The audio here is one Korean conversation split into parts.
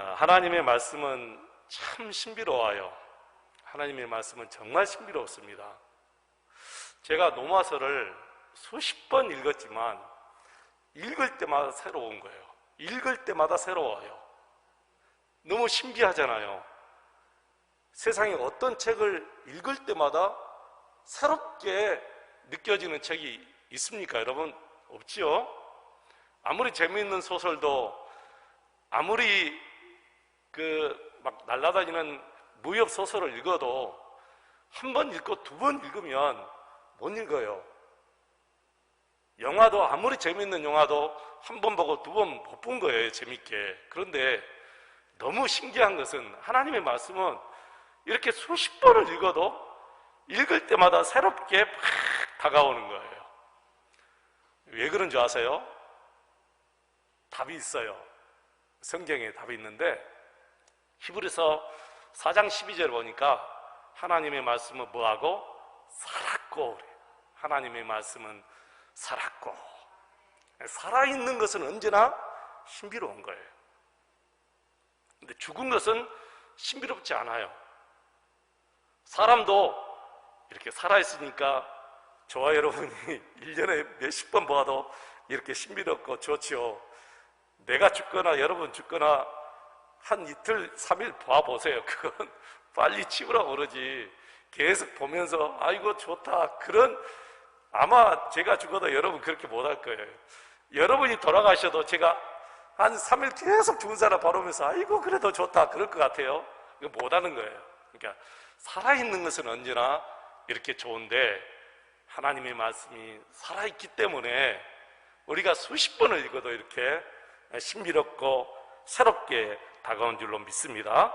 어, 하나님의 말씀은 참 신비로워요. 하나님의 말씀은 정말 신비롭습니다. 제가 노마서를 수십 번 읽었지만 읽을 때마다 새로운 거예요. 읽을 때마다 새로워요. 너무 신기하잖아요. 세상에 어떤 책을 읽을 때마다 새롭게 느껴지는 책이 있습니까, 여러분? 없지요? 아무리 재미있는 소설도 아무리 그 막 날아다니는 무협 소설을 읽어도 한 번 읽고 두 번 읽으면 못 읽어요. 영화도 아무리 재미있는 영화도 한 번 보고 두 번 못 본 거예요, 재밌게. 그런데 너무 신기한 것은 하나님의 말씀은 이렇게 수십 번을 읽어도 읽을 때마다 새롭게 막 다가오는 거예요. 왜 그런 줄 아세요? 답이 있어요. 성경에 답이 있는데 히브리서 4장 12절 보니까 하나님의 말씀은 뭐하고 살았고 하나님의 말씀은 살았고 살아있는 것은 언제나 신비로운 거예요. 근데 죽은 것은 신비롭지 않아요. 사람도 이렇게 살아있으니까 저와 여러분이 1년에 몇십 번 봐도 이렇게 신비롭고 좋지요. 내가 죽거나 여러분 죽거나 한 이틀, 3일 봐보세요. 그건 빨리 치우라고 그러지. 계속 보면서, 아이고, 좋다. 그런, 아마 제가 죽어도 여러분 그렇게 못할 거예요. 여러분이 돌아가셔도 제가 한 3일 계속 죽은 사람 바라보면서, 아이고, 그래도 좋다. 그럴 것 같아요. 이거 못 하는 거예요. 그러니까, 살아있는 것은 언제나 이렇게 좋은데, 하나님의 말씀이 살아있기 때문에 우리가 수십 번을 읽어도 이렇게 신비롭고 새롭게 다가온 줄로 믿습니다.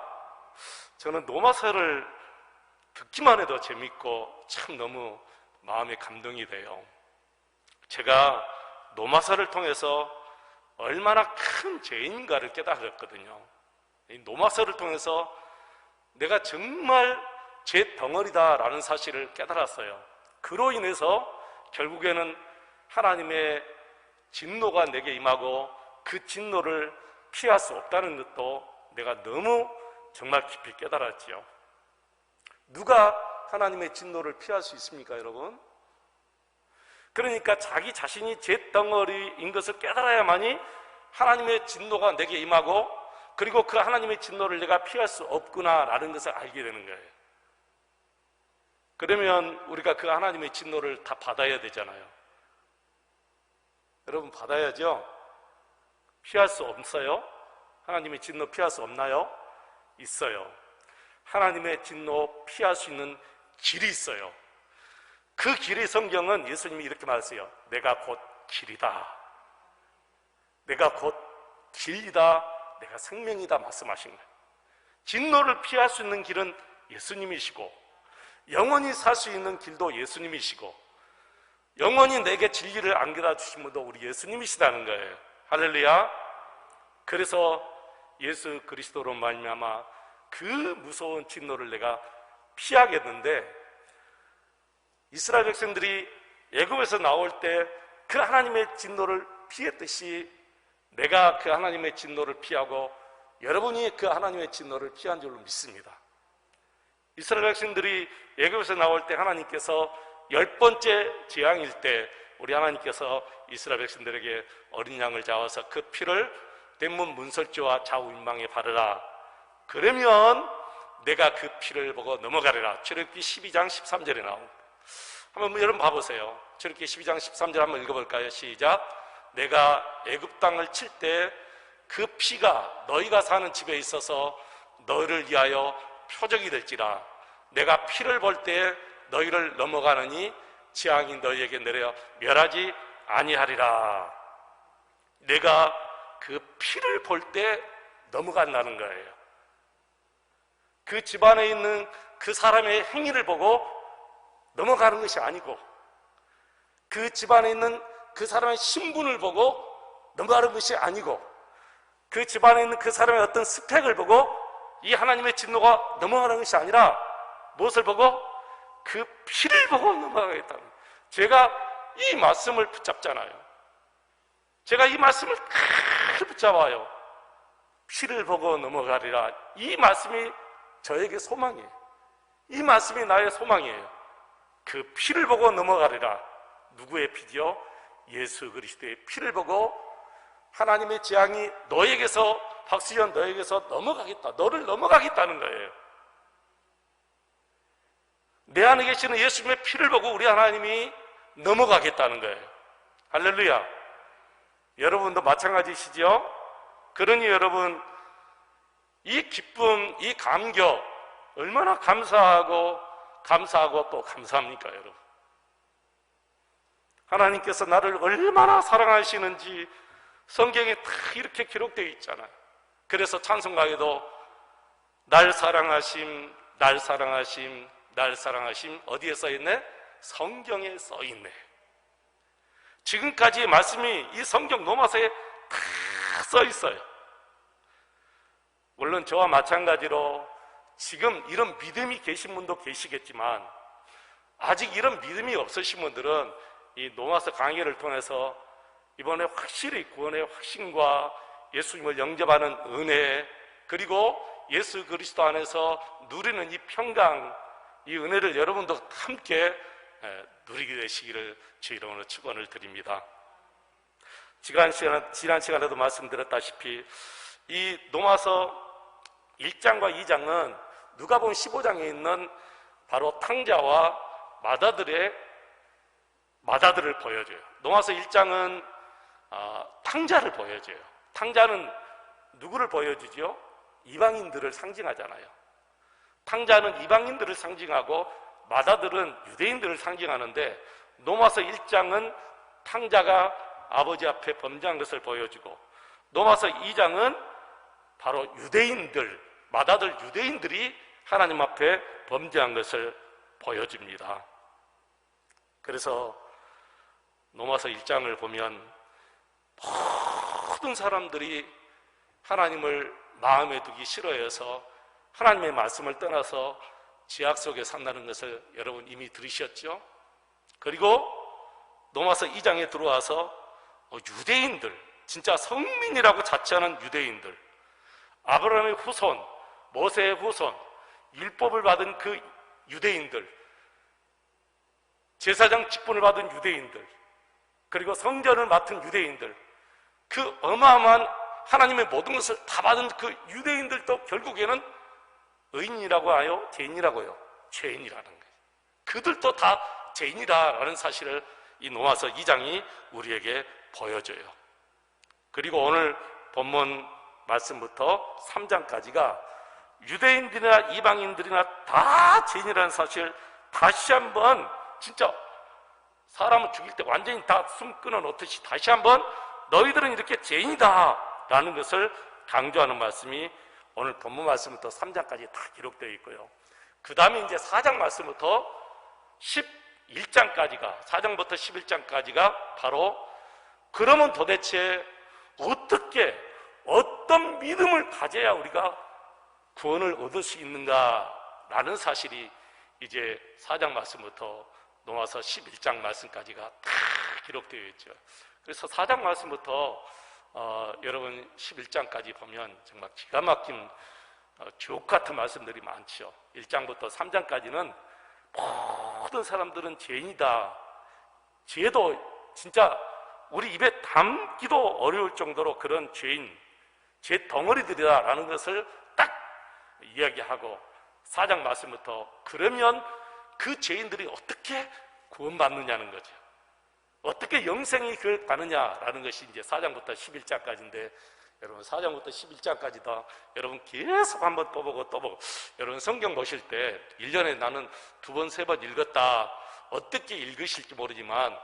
저는 노마서를 듣기만 해도 재밌고 참 너무 마음에 감동이 돼요. 제가 노마서를 통해서 얼마나 큰 죄인가를 깨달았거든요. 이 노마서를 통해서 내가 정말 죄 덩어리다라는 사실을 깨달았어요. 그로 인해서 결국에는 하나님의 진노가 내게 임하고 그 진노를 피할 수 없다는 것도 내가 너무 정말 깊이 깨달았지요. 누가 하나님의 진노를 피할 수 있습니까, 여러분? 그러니까 자기 자신이 죄덩어리인 것을 깨달아야만이 하나님의 진노가 내게 임하고 그리고 그 하나님의 진노를 내가 피할 수 없구나라는 것을 알게 되는 거예요. 그러면 우리가 그 하나님의 진노를 다 받아야 되잖아요. 여러분 받아야죠? 피할 수 없어요? 하나님의 진노 피할 수 없나요? 있어요. 하나님의 진노 피할 수 있는 길이 있어요. 그 길이 성경은 예수님이 이렇게 말했어요. 내가 곧 길이다. 내가 곧 길이다. 내가 생명이다. 말씀하신 거예요. 진노를 피할 수 있는 길은 예수님이시고, 영원히 살 수 있는 길도 예수님이시고, 영원히 내게 진리를 안겨다 주신 분도 우리 예수님이시다는 거예요. 할렐루야. 그래서 예수 그리스도로 말미암아 그 무서운 진노를 내가 피하겠는데 이스라엘 백성들이 애굽에서 나올 때 그 하나님의 진노를 피했듯이 내가 그 하나님의 진노를 피하고 여러분이 그 하나님의 진노를 피한 줄로 믿습니다. 이스라엘 백성들이 애굽에서 나올 때 하나님께서 열 번째 재앙일 때 우리 하나님께서 이스라엘 백성들에게 어린 양을 잡아서 그 피를 대문 문설주와 좌우인망에 바르라. 그러면 내가 그 피를 보고 넘어가리라. 출애굽기 12장 13절에 나옵니다. 한번 여러분 봐보세요. 출애굽기 12장 13절 한번 읽어볼까요? 시작. 내가 애굽 땅을 칠 때 그 피가 너희가 사는 집에 있어서 너희를 위하여 표적이 될지라. 내가 피를 볼 때 너희를 넘어가느니 재앙이 너희에게 내려 멸하지 아니하리라. 내가 그 피를 볼 때 넘어간다는 거예요. 그 집안에 있는 그 사람의 행위를 보고 넘어가는 것이 아니고 그 집안에 있는 그 사람의 신분을 보고 넘어가는 것이 아니고 그 집안에 있는 그 사람의 어떤 스펙을 보고 이 하나님의 진노가 넘어가는 것이 아니라 무엇을 보고 그 피를 보고 넘어가겠다는. 제가 이 말씀을 붙잡잖아요. 제가 이 말씀을 잘 붙잡아요. 피를 보고 넘어가리라. 이 말씀이 저에게 소망이에요. 이 말씀이 나의 소망이에요. 그 피를 보고 넘어가리라. 누구의 피지요? 예수 그리스도의 피를 보고 하나님의 재앙이 너에게서 박수현 너에게서 넘어가겠다. 너를 넘어가겠다는 거예요. 내 안에 계시는 예수님의 피를 보고 우리 하나님이 넘어가겠다는 거예요. 할렐루야. 여러분도 마찬가지시죠? 그러니 여러분, 이 기쁨, 이 감격, 얼마나 감사하고, 감사하고 또 감사합니까, 여러분? 하나님께서 나를 얼마나 사랑하시는지 성경에 다 이렇게 기록되어 있잖아요. 그래서 찬송가에도 날 사랑하심, 날 사랑하심, 날 사랑하심 어디에 써 있네? 성경에 써 있네. 지금까지의 말씀이 이 성경 노마서에 다 써 있어요. 물론 저와 마찬가지로 지금 이런 믿음이 계신 분도 계시겠지만 아직 이런 믿음이 없으신 분들은 이 노마서 강의를 통해서 이번에 확실히 구원의 확신과 예수님을 영접하는 은혜 그리고 예수 그리스도 안에서 누리는 이 평강 이 은혜를 여러분도 함께 누리게 되시기를 주 이름으로 축원을 드립니다. 지난 시간 지난 시간에도 말씀드렸다시피 이 노마서 1장과 2장은 누가 본 15장에 있는 바로 탕자와 마다들의 마다들을 보여줘요. 노마서 1장은 아, 탕자를 보여줘요. 탕자는 누구를 보여주죠? 이방인들을 상징하잖아요. 탕자는 이방인들을 상징하고 마다들은 유대인들을 상징하는데 노마서 1장은 탕자가 아버지 앞에 범죄한 것을 보여주고 노마서 2장은 바로 유대인들, 마다들 유대인들이 하나님 앞에 범죄한 것을 보여줍니다. 그래서 노마서 1장을 보면 모든 사람들이 하나님을 마음에 두기 싫어해서 하나님의 말씀을 떠나서 지약 속에 산다는 것을 여러분 이미 들으셨죠? 그리고 노마서 2장에 들어와서 어, 유대인들, 진짜 성민이라고 자처하는 유대인들, 아브라함의 후손, 모세의 후손, 율법을 받은 그 유대인들, 제사장 직분을 받은 유대인들, 그리고 성전을 맡은 유대인들, 그 어마어마한 하나님의 모든 것을 다 받은 그 유대인들도 결국에는 의인이라고 하요? 죄인이라고요? 죄인이라는 거예요. 그들도 다 죄인이다라는 사실을 이 노아서 2장이 우리에게 보여줘요. 그리고 오늘 본문 말씀부터 3장까지가 유대인들이나 이방인들이나 다 죄인이라는 사실 다시 한번 진짜 사람을 죽일 때 완전히 다 숨 끊어 놓듯이 다시 한번 너희들은 이렇게 죄인이다 라는 것을 강조하는 말씀이 오늘 본문 말씀부터 3장까지 다 기록되어 있고요. 그 다음에 이제 4장 말씀부터 11장까지가 4장부터 11장까지가 바로 그러면 도대체 어떻게 어떤 믿음을 가져야 우리가 구원을 얻을 수 있는가라는 사실이 이제 4장 말씀부터 넘어서 11장 말씀까지가 다 기록되어 있죠. 그래서 4장 말씀부터 어, 여러분 11장까지 보면 정말 기가 막힌 어, 주옥 같은 말씀들이 많죠. 1장부터 3장까지는 모든 사람들은 죄인이다. 죄도 진짜 우리 입에 담기도 어려울 정도로 그런 죄인, 죄 덩어리들이다라는 것을 딱 이야기하고 사장 말씀부터 그러면 그 죄인들이 어떻게 구원받느냐는 거죠. 어떻게 영생이 가느냐라는 것이 이제 4장부터 11장까지인데 여러분 4장부터 11장까지다 여러분 계속 한번 또 보고 또 보고 여러분 성경 보실 때 1년에 나는 두 번, 세 번 읽었다 어떻게 읽으실지 모르지만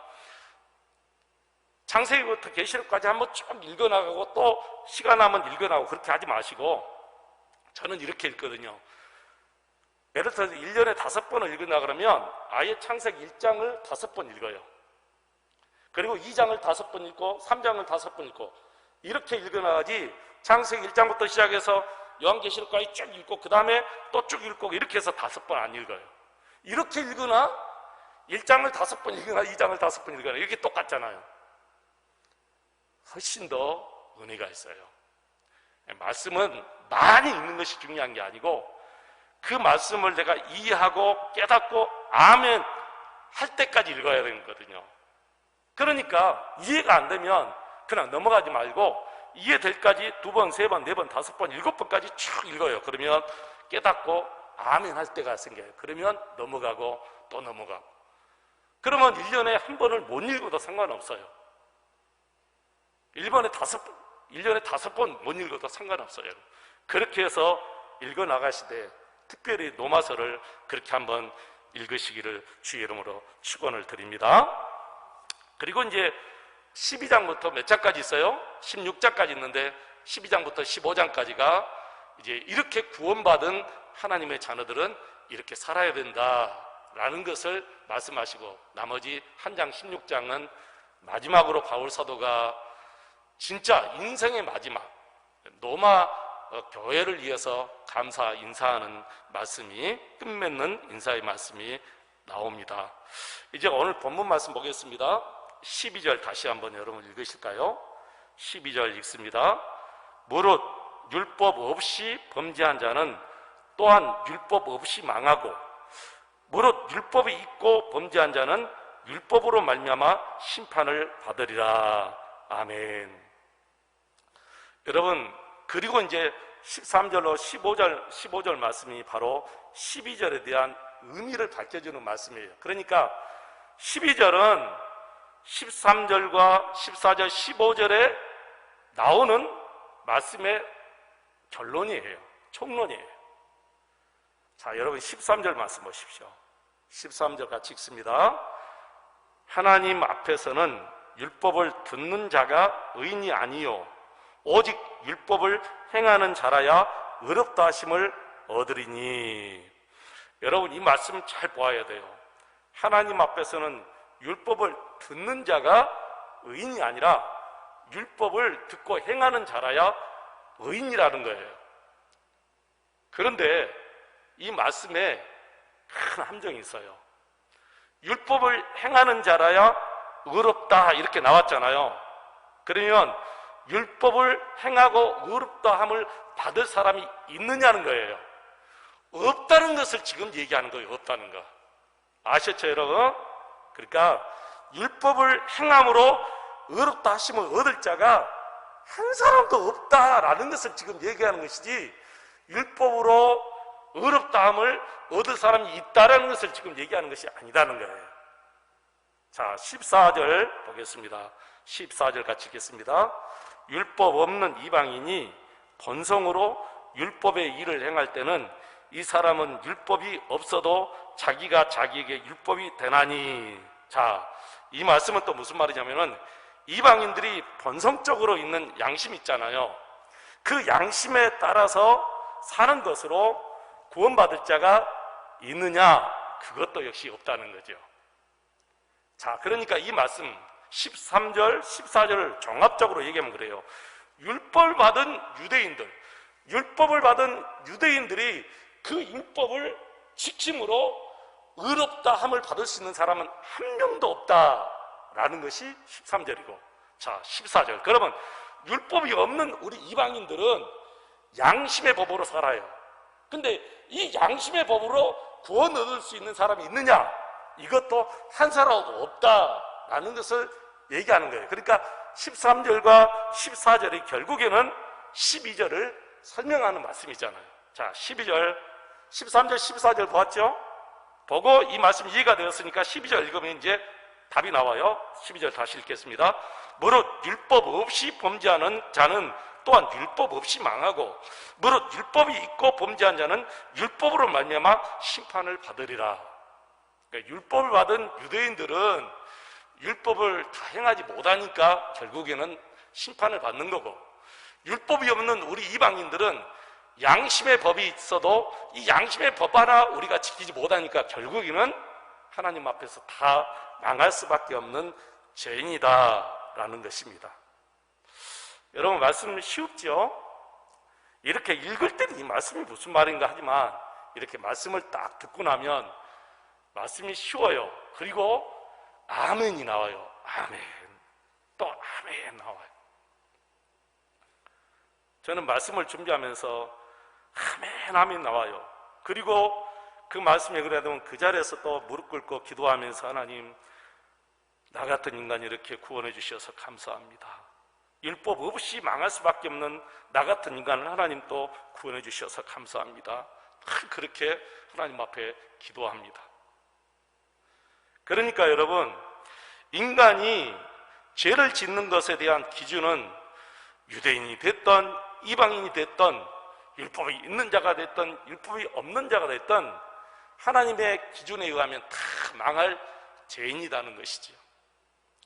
창세기부터 계시록까지 한번 쭉 읽어나가고 또 시간 나면 읽어나가고 그렇게 하지 마시고 저는 이렇게 읽거든요. 예를 들어서 1년에 다섯 번을 읽으나 그러면 아예 창세기 1장을 다섯 번 읽어요. 그리고 2장을 다섯 번 읽고 3장을 다섯 번 읽고 이렇게 읽어나가지 창세기 1장부터 시작해서 요한계시록까지 쭉 읽고 그 다음에 또 쭉 읽고 이렇게 해서 다섯 번 안 읽어요. 이렇게 읽으나 1장을 다섯 번 읽으나 2장을 다섯 번 읽으나 이렇게 똑같잖아요. 훨씬 더 은혜가 있어요. 말씀은 많이 읽는 것이 중요한 게 아니고 그 말씀을 내가 이해하고 깨닫고 아멘 할 때까지 읽어야 되는 거거든요. 그러니까 이해가 안 되면 그냥 넘어가지 말고 이해될 까지 두 번, 세 번, 네 번, 다섯 번, 일곱 번까지 쭉 읽어요. 그러면 깨닫고 아멘 할 때가 생겨요. 그러면 넘어가고 또 넘어가고. 그러면 1년에 한 번을 못 읽어도 상관없어요. 1번에 다섯 번, 1년에 다섯 번 못 읽어도 상관없어요. 그렇게 해서 읽어 나가시되 특별히 노마서를 그렇게 한번 읽으시기를 주의 이름으로 축원을 드립니다. 그리고 이제 12장부터 몇 장까지 있어요? 16장까지 있는데 12장부터 15장까지가 이제 이렇게 구원받은 하나님의 자녀들은 이렇게 살아야 된다라는 것을 말씀하시고 나머지 한 장 16장은 마지막으로 바울 사도가 진짜 인생의 마지막 노마 어, 교회를 위해서 감사 인사하는 말씀이 끝맺는 인사의 말씀이 나옵니다. 이제 오늘 본문 말씀 보겠습니다. 12절 다시 한번 여러분 읽으실까요? 12절 읽습니다. 무릇 율법 없이 범죄한 자는 또한 율법 없이 망하고 무릇 율법이 있고 범죄한 자는 율법으로 말미암아 심판을 받으리라. 아멘. 여러분 그리고 이제 13절로 15절 15절 말씀이 바로 12절에 대한 의미를 밝혀주는 말씀이에요. 그러니까 12절은 13절과 14절, 15절에 나오는 말씀의 결론이에요. 총론이에요. 자, 여러분 13절 말씀 보십시오. 13절 같이 읽습니다. 하나님 앞에서는 율법을 듣는 자가 의인이 아니요 오직 율법을 행하는 자라야 의롭다 하심을 얻으리니 여러분 이 말씀 잘 보아야 돼요. 하나님 앞에서는 율법을 듣는 자가 의인이 아니라 율법을 듣고 행하는 자라야 의인이라는 거예요. 그런데 이 말씀에 큰 함정이 있어요. 율법을 행하는 자라야 의롭다 이렇게 나왔잖아요. 그러면 율법을 행하고 의롭다함을 받을 사람이 있느냐는 거예요. 없다는 것을 지금 얘기하는 거예요. 없다는 거. 아셨죠, 여러분? 그러니까 율법을 행함으로 의롭다 하심을 얻을 자가 한 사람도 없다라는 것을 지금 얘기하는 것이지 율법으로 의롭다함을 얻을 사람이 있다라는 것을 지금 얘기하는 것이 아니다는 거예요. 자, 14절 보겠습니다. 14절 같이 읽겠습니다. 율법 없는 이방인이 본성으로 율법의 일을 행할 때는 이 사람은 율법이 없어도 자기가 자기에게 율법이 되나니. 자, 이 말씀은 또 무슨 말이냐면은 이방인들이 본성적으로 있는 양심 있잖아요. 그 양심에 따라서 사는 것으로 구원받을 자가 있느냐? 그것도 역시 없다는 거죠. 자, 그러니까 이 말씀 13절, 14절을 종합적으로 얘기하면 그래요. 율법을 받은 유대인들, 율법을 받은 유대인들이 그 율법을 지킴으로 의롭다 함을 받을 수 있는 사람은 한 명도 없다라는 것이 13절이고 자 14절. 그러면 율법이 없는 우리 이방인들은 양심의 법으로 살아요. 근데 이 양심의 법으로 구원 얻을 수 있는 사람이 있느냐? 이것도 한 사람도 없다라는 것을 얘기하는 거예요. 그러니까 13절과 14절이 결국에는 12절을 설명하는 말씀이잖아요. 자 12절. 13절 14절 보았죠? 보고 이 말씀 이해가 되었으니까 12절 읽으면 이제 답이 나와요. 12절 다시 읽겠습니다. 무릇 율법 없이 범죄하는 자는 또한 율법 없이 망하고 무릇 율법이 있고 범죄한 자는 율법으로 말미암아 심판을 받으리라. 그러니까 율법을 받은 유대인들은 율법을 다 행하지 못하니까 결국에는 심판을 받는 거고 율법이 없는 우리 이방인들은 양심의 법이 있어도 이 양심의 법 하나 우리가 지키지 못하니까 결국에는 하나님 앞에서 다 망할 수밖에 없는 죄인이다라는 것입니다. 여러분 말씀 쉬웠죠? 이렇게 읽을 때는 이 말씀이 무슨 말인가 하지만 이렇게 말씀을 딱 듣고 나면 말씀이 쉬워요. 그리고 아멘이 나와요. 아멘. 또 아멘 나와요. 저는 말씀을 준비하면서 아멘 아멘 나와요. 그리고 그 말씀에 그래도 그 자리에서 또 무릎 꿇고 기도하면서 하나님 나 같은 인간이 이렇게 구원해 주셔서 감사합니다. 율법 없이 망할 수밖에 없는 나 같은 인간을 하나님 또 구원해 주셔서 감사합니다. 그렇게 하나님 앞에 기도합니다. 그러니까 여러분, 인간이 죄를 짓는 것에 대한 기준은 유대인이 됐던 이방인이 됐던 율법이 있는 자가 됐던 율법이 없는 자가 됐던 하나님의 기준에 의하면 다 망할 죄인이라는 것이지요.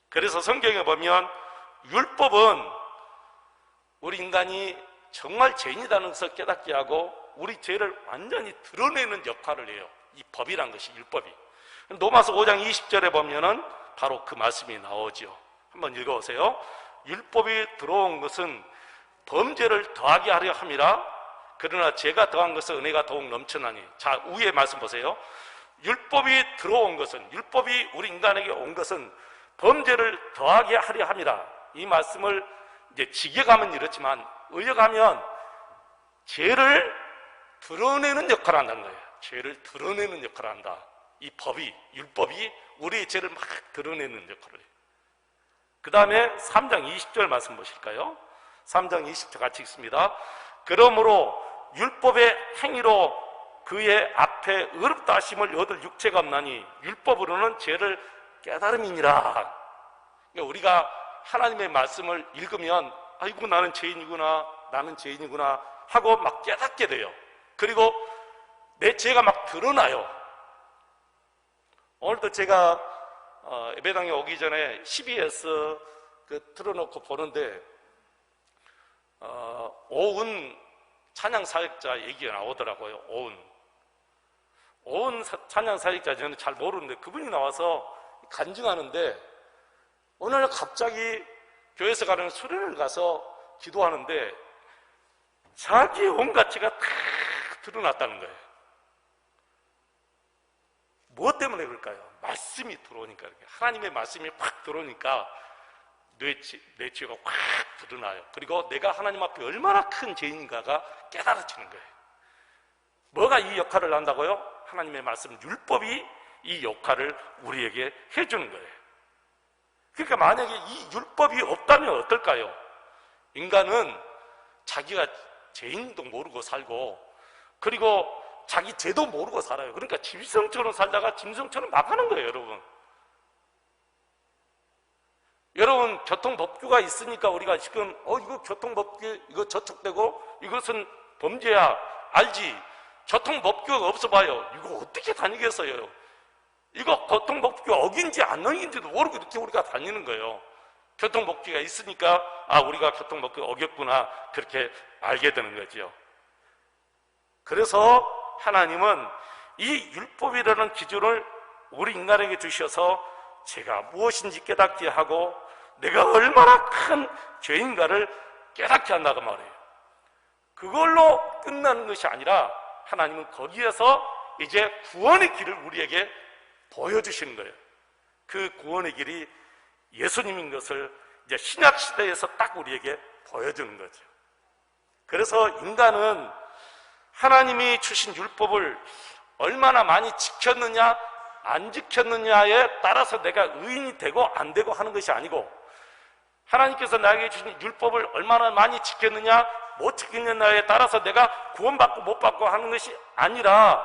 그래서 성경에 보면 율법은 우리 인간이 정말 죄인이라는 것을 깨닫게 하고 우리 죄를 완전히 드러내는 역할을 해요. 이 법이란 것이 율법이. 로마서 5장 20절에 보면은 바로 그 말씀이 나오죠. 한번 읽어보세요. 율법이 들어온 것은 범죄를 더하게 하려 함이라 그러나 죄가 더한 것은 은혜가 더욱 넘쳐나니 자 위에 말씀 보세요. 율법이 들어온 것은 율법이 우리 인간에게 온 것은 범죄를 더하게 하려 함이라 이 말씀을 이제 직역하면 이렇지만 의역하면 죄를 드러내는 역할을 한다는 거예요. 죄를 드러내는 역할을 한다. 이 법이 율법이 우리의 죄를 막 드러내는 역할을 해요. 그 다음에 3장 20절 말씀 보실까요? 3장 20절 같이 읽습니다. 그러므로 율법의 행위로 그의 앞에 의롭다 하심을 얻을 육체가 없나니 율법으로는 죄를 깨달음이니라. 그러니까 우리가 하나님의 말씀을 읽으면 아이고 나는 죄인이구나 나는 죄인이구나 하고 막 깨닫게 돼요. 그리고 내 죄가 막 드러나요. 오늘도 제가 어, 예배당에 오기 전에 CBS 그 틀어놓고 보는데 어, 오은 찬양 사역자 얘기가 나오더라고요. 오은 오은 사- 찬양 사역자 저는 잘 모르는데 그분이 나와서 간증하는데 어느 날 갑자기 교회에서 가는 수련을 가서 기도하는데 자기 온 가치가 탁 드러났다는 거예요. 무엇 때문에 그럴까요? 말씀이 들어오니까 하나님의 말씀이 확 들어오니까 뇌치, 뇌치가 확 드러나요. 그리고 내가 하나님 앞에 얼마나 큰 죄인인가가 깨달아지는 거예요. 뭐가 이 역할을 한다고요? 하나님의 말씀, 율법이 이 역할을 우리에게 해주는 거예요. 그러니까 만약에 이 율법이 없다면 어떨까요? 인간은 자기가 죄인도 모르고 살고, 그리고 자기 죄도 모르고 살아요. 그러니까 짐승처럼 살다가 짐승처럼 나가는 거예요, 여러분. 여러분 교통법규가 있으니까 우리가 지금 어 이거 교통법규 이거 저촉되고 이것은 범죄야. 알지? 교통법규가 없어봐요. 이거 어떻게 다니겠어요? 이거 교통법규 어긴지 안 어긴지도 모르고 이렇게 우리가 다니는 거예요. 교통법규가 있으니까 아 우리가 교통법규 어겼구나. 그렇게 알게 되는 거죠. 그래서 하나님은 이 율법이라는 기준을 우리 인간에게 주셔서 제가 무엇인지 깨닫게 하고 내가 얼마나 큰 죄인가를 깨닫게 한다고 말해요. 그걸로 끝나는 것이 아니라 하나님은 거기에서 이제 구원의 길을 우리에게 보여주시는 거예요. 그 구원의 길이 예수님인 것을 이제 신약 시대에서 딱 우리에게 보여주는 거죠. 그래서 인간은 하나님이 주신 율법을 얼마나 많이 지켰느냐, 안 지켰느냐에 따라서 내가 의인이 되고 안 되고 하는 것이 아니고 하나님께서 나에게 주신 율법을 얼마나 많이 지켰느냐, 못 지켰느냐에 따라서 내가 구원받고 못 받고 하는 것이 아니라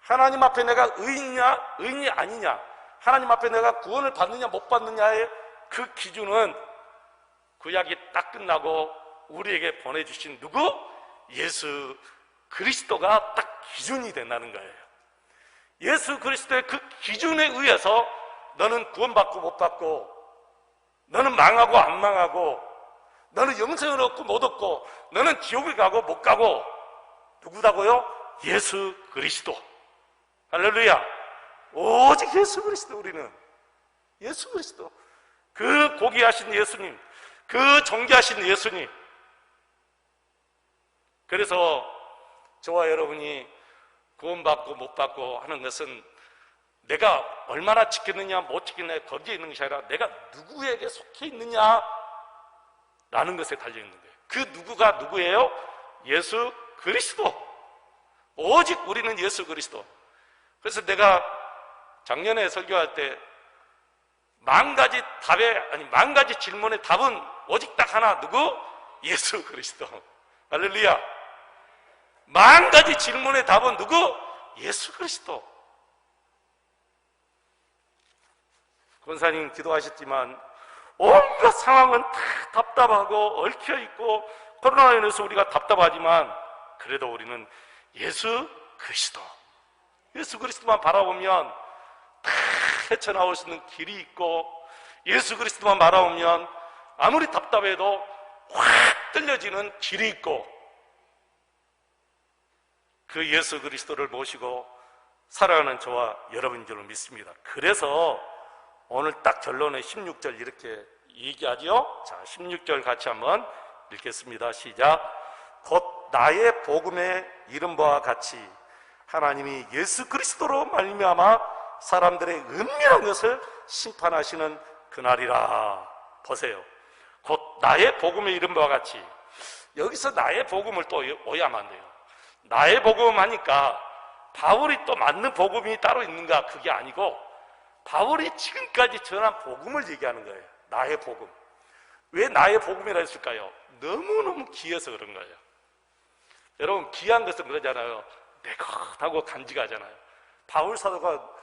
하나님 앞에 내가 의인이냐, 의인이 아니냐, 하나님 앞에 내가 구원을 받느냐, 못 받느냐의 그 기준은 구약이 딱 끝나고 우리에게 보내주신 누구? 예수 그리스도가 딱 기준이 된다는 거예요. 예수 그리스도의 그 기준에 의해서 너는 구원받고 못 받고 너는 망하고 안 망하고 너는 영생을 얻고 못 얻고 너는 지옥을 가고 못 가고 누구다고요? 예수 그리스도. 할렐루야. 오직 예수 그리스도 우리는. 예수 그리스도. 그 고귀하신 예수님 그 존귀하신 예수님. 그래서 저와 여러분이 구원받고 못 받고 하는 것은 내가 얼마나 지켰느냐 못 지켰느냐 거기에 있는 것이 아니라 내가 누구에게 속해 있느냐 라는 것에 달려 있는 거예요 그 누구가 누구예요? 예수 그리스도. 오직 우리는 예수 그리스도. 그래서 내가 작년에 설교할 때 만 가지 답에 아니 만 가지 질문의 답은 오직 딱 하나 누구? 예수 그리스도. 할렐루야. 만 가지 질문의 답은 누구? 예수 그리스도. 권사님 기도하셨지만 온갖 상황은 다 답답하고 얽혀 있고 코로나로 인해서 우리가 답답하지만 그래도 우리는 예수 그리스도 예수 그리스도만 바라보면 다 헤쳐나올 수 있는 길이 있고 예수 그리스도만 바라보면 아무리 답답해도 확 뚫려지는 길이 있고 그 예수 그리스도를 모시고 살아가는 저와 여러분인 줄 믿습니다. 그래서 오늘 딱 결론에 16절 이렇게 얘기하죠. 자, 16절 같이 한번 읽겠습니다. 시작. 곧 나의 복음의 이름과 같이 하나님이 예수 그리스도로 말미암아 사람들의 은밀한 것을 심판하시는 그날이라. 보세요. 곧 나의 복음의 이름과 같이 여기서 나의 복음을 또 오해하면 안 돼요. 나의 복음 하니까 바울이 또 맞는 복음이 따로 있는가 그게 아니고 바울이 지금까지 전한 복음을 얘기하는 거예요. 나의 복음. 왜 나의 복음이라 했을까요? 너무너무 귀해서 그런 거예요. 여러분, 귀한 것은 그러잖아요. 내것 하고 간직하잖아요. 바울 사도가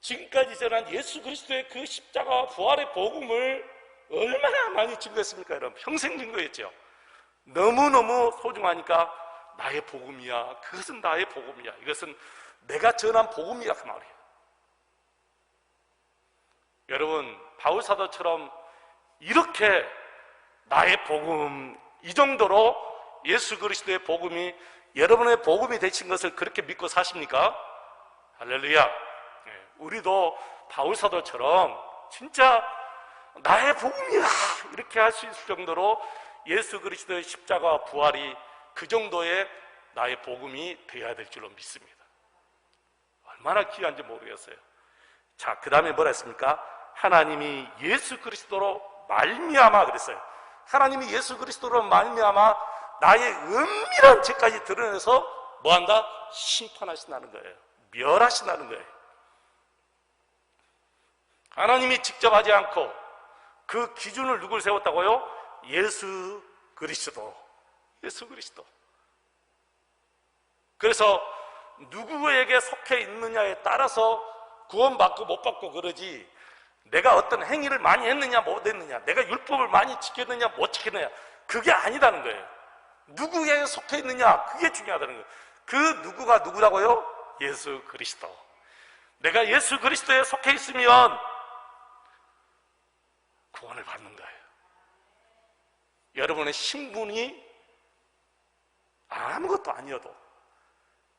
지금까지 전한 예수 그리스도의 그 십자가와 부활의 복음을 얼마나 많이 증거했습니까, 여러분? 평생 증거했죠. 너무너무 소중하니까 나의 복음이야. 그것은 나의 복음이야. 이것은 내가 전한 복음이야. 그 말이에요. 여러분, 바울 사도처럼 이렇게 나의 복음, 이 정도로 예수 그리스도의 복음이 여러분의 복음이 되신 것을 그렇게 믿고 사십니까? 할렐루야. 예, 우리도 바울 사도처럼 진짜 나의 복음이야 이렇게 할 수 있을 정도로 예수 그리스도의 십자가와 부활이 그 정도의 나의 복음이 되어야 될 줄로 믿습니다. 얼마나 귀한지 모르겠어요. 자, 그 다음에 뭐라 했습니까? 하나님이 예수 그리스도로 말미암아 그랬어요. 하나님이 예수 그리스도로 말미암아 나의 은밀한 죄까지 드러내서 뭐한다? 심판하신다는 거예요. 멸하신다는 거예요. 하나님이 직접 하지 않고 그 기준을 누굴 세웠다고요? 예수 그리스도. 예수 그리스도. 그래서 누구에게 속해 있느냐에 따라서 구원받고 못 받고 그러지 내가 어떤 행위를 많이 했느냐 못 했느냐 내가 율법을 많이 지켰느냐 못 지켰느냐 그게 아니다는 거예요. 누구에게 속해 있느냐 그게 중요하다는 거예요. 그 누구가 누구라고요? 예수 그리스도. 내가 예수 그리스도에 속해 있으면 구원을 받는 거예요. 여러분의 신분이 아무것도 아니어도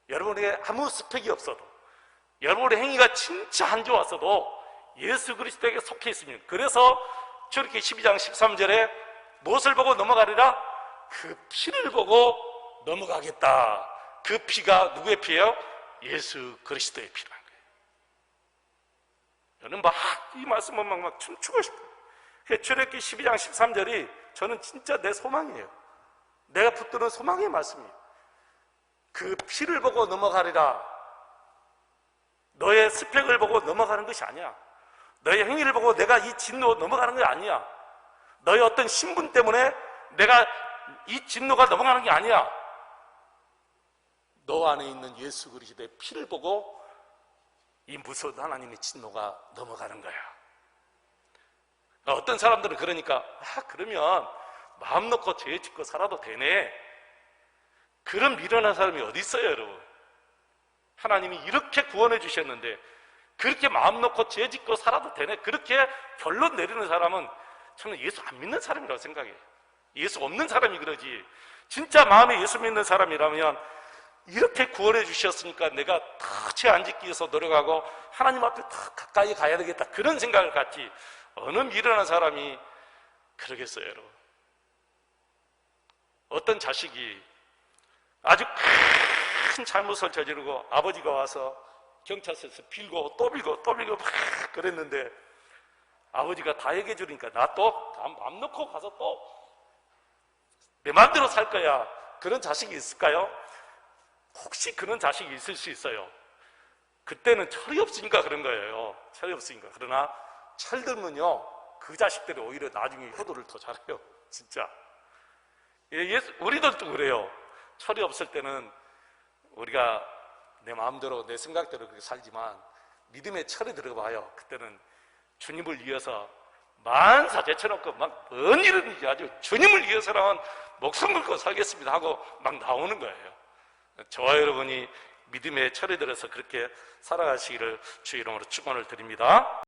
여러분에게 아무 스펙이 없어도 여러분의 행위가 진짜 안 좋았어도 예수 그리스도에게 속해 있으면 그래서 저렇게 12장 13절에 무엇을 보고 넘어가리라? 그 피를 보고 넘어가겠다. 그 피가 누구의 피예요? 예수 그리스도의 피라는 거예요. 저는 막 이 말씀을 막, 막 춤추고 싶어요. 출애기 12장 13절이 저는 진짜 내 소망이에요. 내가 붙드는 소망의 말씀이에요. 그 피를 보고 넘어가리라. 너의 스펙을 보고 넘어가는 것이 아니야. 너의 행위를 보고 내가 이 진로 넘어가는 게 아니야. 너의 어떤 신분 때문에 내가 이 진로가 넘어가는 게 아니야. 너 안에 있는 예수 그리스도의 피를 보고 이 무서운 하나님의 진노가 넘어가는 거야. 어떤 사람들은 그러니까 아 그러면 마음 놓고 죄 짓고 살아도 되네. 그런 미련한 사람이 어디 있어요, 여러분? 하나님이 이렇게 구원해 주셨는데 그렇게 마음 놓고 죄 짓고 살아도 되네. 그렇게 결론 내리는 사람은 저는 예수 안 믿는 사람이라고 생각해요. 예수 없는 사람이 그러지. 진짜 마음에 예수 믿는 사람이라면 이렇게 구원해 주셨으니까 내가 다죄안 짓기 위해서 노력하고 하나님 앞에 더 가까이 가야 되겠다. 그런 생각을 갖지. 어느 미련한 사람이 그러겠어요, 여러분. 어떤 자식이 아주 큰 잘못을 저지르고 아버지가 와서 경찰서에서 빌고 또 빌고 또 빌고 막 그랬는데 아버지가 다 얘기해 주니까 나또 마음 놓고 가서 또 내 마음대로 살 거야. 그런 자식이 있을까요? 혹시 그런 자식이 있을 수 있어요. 그때는 철이 없으니까 그런 거예요. 철이 없으니까. 그러나 철들면요, 그 자식들이 오히려 나중에 효도를 더 잘해요. 진짜. 예, 우리들도 그래요. 철이 없을 때는 우리가 내 마음대로, 내 생각대로 그렇게 살지만 믿음의 철이 들어봐요. 그때는 주님을 위해서 만사 제쳐놓고 막 뭔 일이든지 아주 주님을 위해서라면 목숨 걸고 살겠습니다 하고 막 나오는 거예요. 저와 여러분이 믿음의 철이 들어서 그렇게 살아가시기를 주 이름으로 축원을 드립니다.